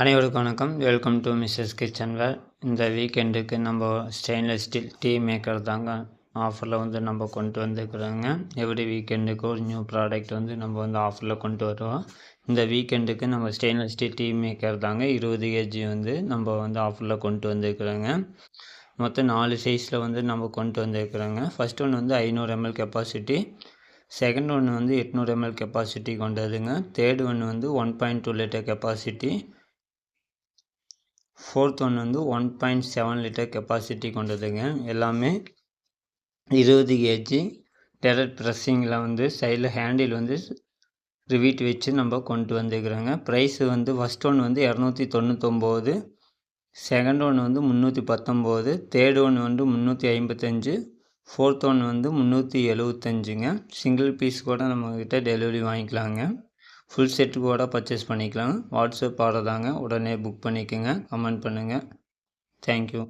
அனைவருக்கும் வணக்கம். Welcome to Mrs kitchen where இந்த வீக்கெண்டுக்கு நம்ம ஸ்டெயின்லெஸ் ஸ்டீல் டீ மேக்கர் தாங்க ஆஃபரில் வந்து நம்ம கொண்டு வந்துருக்குறோங்க. எவ்ரி வீக்கெண்டுக்கு ஒரு நியூ ப்ராடக்ட் வந்து நம்ம வந்து ஆஃபரில் கொண்டு வருவோம். இந்த வீக்கெண்டுக்கு நம்ம ஸ்டெயின்லெஸ் ஸ்டீல் டீ மேக்கர் தாங்க இருபது கேஜி வந்து நம்ம வந்து ஆஃபரில் கொண்டு வந்துருக்குறோங்க. மொத்தம் நாலு சைஸில் வந்து நம்ம கொண்டு வந்துருக்குறோங்க. ஃபஸ்ட் ஒன் வந்து ஐநூறு எம்எல் கெப்பாசிட்டி செகண்ட் ஒன்று வந்து எட்நூறு எம்எல் கெப்பாசிட்டி கொண்டதுங்க. தேர்ட் ஒன்று வந்து one point two litre capacity fourth one வந்து one point seven litre capacity கொண்டதுங்க. எல்லாமே இருபது கேஜி டெரட் ப்ரெஸ்ஸிங்கில் வந்து சைடில் ஹேண்டில் வந்து ரிவீட் வச்சு நம்ம கொண்டு வந்துக்கிறோங்க. ப்ரைஸ் வந்து ஃபஸ்ட் ஒன் வந்து இரநூத்தி தொண்ணூத்தொம்போது. செகண்ட் ஒன் வந்து முந்நூற்றி பத்தொம்போது. தேர்ட் ஒன் வந்து முந்நூற்றி ஐம்பத்தஞ்சு. ஃபோர்த் ஒன் வந்து முந்நூற்றி எழுவத்தஞ்சுங்க. சிங்கிள் பீஸ் கூட நம்மக்கிட்ட டெலிவரி வாங்கிக்கலாங்க. ஃபுல் செட்டு கூட பர்ச்சேஸ் பண்ணிக்கலாம். வாட்ஸ்அப் ஆர்டர் தாங்க. உடனே புக் பண்ணிக்கோங்க. கமெண்ட் பண்ணுங்கள் தேங்க்யூ